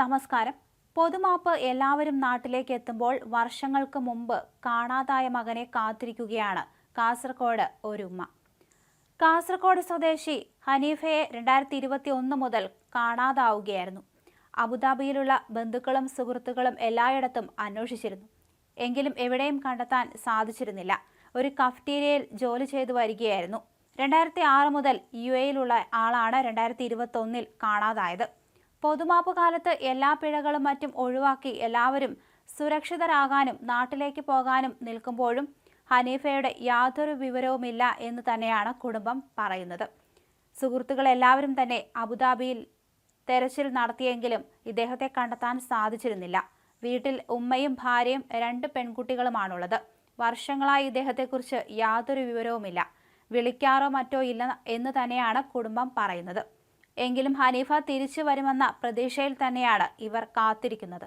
നമസ്കാരം. പൊതുമാപ്പ് എല്ലാവരും നാട്ടിലേക്ക് എത്തുമ്പോൾ വർഷങ്ങൾക്ക് മുമ്പ് കാണാതായ മകനെ കാത്തിരിക്കുകയാണ് കാസർഗോഡ് ഒരുമ്മ കാസർഗോഡ് സ്വദേശി ഹനീഫയെ രണ്ടായിരത്തി ഇരുപത്തി ഒന്ന് മുതൽ കാണാതാവുകയായിരുന്നു. അബുദാബിയിലുള്ള ബന്ധുക്കളും സുഹൃത്തുക്കളും എല്ലായിടത്തും അന്വേഷിച്ചിരുന്നു. എങ്കിലും എവിടെയും കണ്ടെത്താൻ സാധിച്ചിരുന്നില്ല. ഒരു കഫ്റ്റീരിയയിൽ ജോലി ചെയ്തു വരികയായിരുന്നു. രണ്ടായിരത്തി ആറ് മുതൽ യു എയിലുള്ള ആളാണ് രണ്ടായിരത്തി ഇരുപത്തി ഒന്നിൽ കാണാതായത്. പൊതുമാപ്പ് കാലത്ത് എല്ലാ പിഴകളും മറ്റും ഒഴിവാക്കി എല്ലാവരും സുരക്ഷിതരാകാനും നാട്ടിലേക്ക് പോകാനും നിൽക്കുമ്പോഴും ഹനീഫയുടെ യാതൊരു വിവരവുമില്ല എന്ന് തന്നെയാണ് കുടുംബം പറയുന്നത്. സുഹൃത്തുക്കൾ എല്ലാവരും തന്നെ അബുദാബിയിൽ തെരച്ചിൽ നടത്തിയെങ്കിലും ഇദ്ദേഹത്തെ കണ്ടെത്താൻ സാധിച്ചിരുന്നില്ല. വീട്ടിൽ ഉമ്മയും ഭാര്യയും രണ്ട് പെൺകുട്ടികളുമാണുള്ളത്. വർഷങ്ങളായി ഇദ്ദേഹത്തെക്കുറിച്ച് യാതൊരു വിവരവുമില്ല. വിളിക്കാറോ മറ്റോ ഇല്ല എന്ന് തന്നെയാണ് കുടുംബം പറയുന്നത്. എങ്കിലും ഹനീഫ തിരിച്ചു വരുമെന്ന പ്രതീക്ഷയിൽ തന്നെയാണ് ഇവർ കാത്തിരിക്കുന്നത്